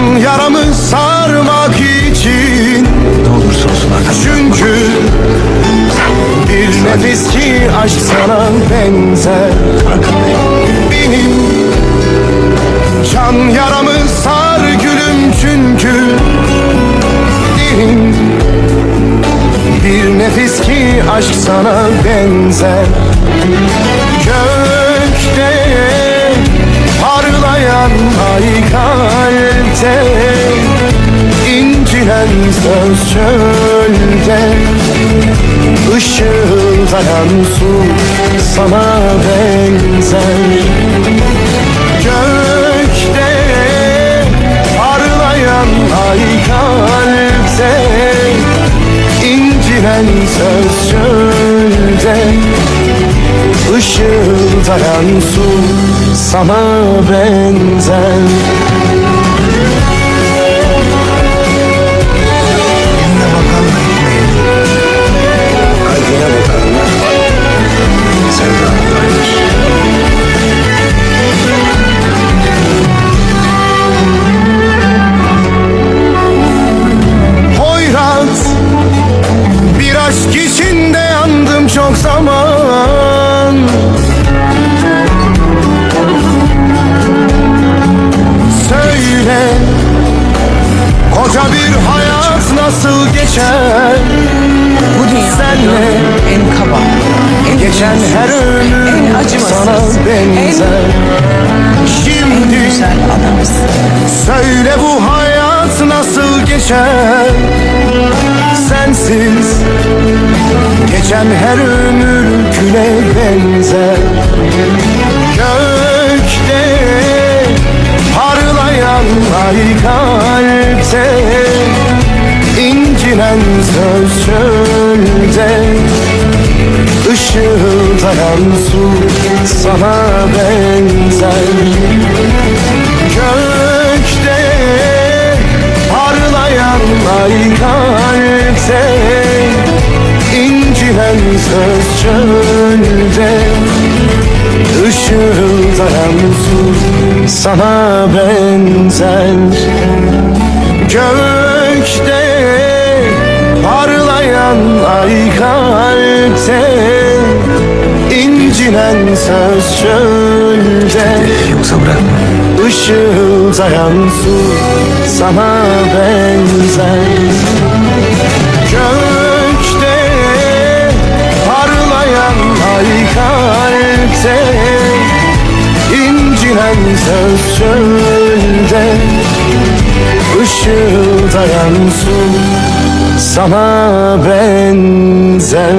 Kalan yaramı sarmak için. Ne olursa olsun arkadaşlar. Çünkü bir nefis ki aşk sana benzer. Benim can yaramı sar gülüm çünkü. Benim bir nefis ki aşk sana benzer. Gökte parlayan ay kayıp kalpte İncilen söz çölde. Işıldayan su sana benzer. Gökte parlayan ay kalpte. İncilen söz çölde Işıldayan su sana benzer Koca bir hayat nasıl geçer? Bu Senle en kaba, en Geçen yüzsüz, her ömür en acımasız, sana benzer. en Şimdi güzel adamsın. Söyle bu hayat nasıl geçer? Sensiz Geçen her ömür küle benzer. Gökte Parlayan ay kalpte İncilen söz çölde Işıldayan su sana benzer. Gökte parlayan ay kalpte İncilen söz çölde Işıldayan su sana benzer Gökte parlayan ay kalpte İncilen söz çölde. Yoksa bırakma. Işıldayan su sana benzer. Gökte parlayan ay kalpte İncilen söz çölde Işıldayan su sana benzer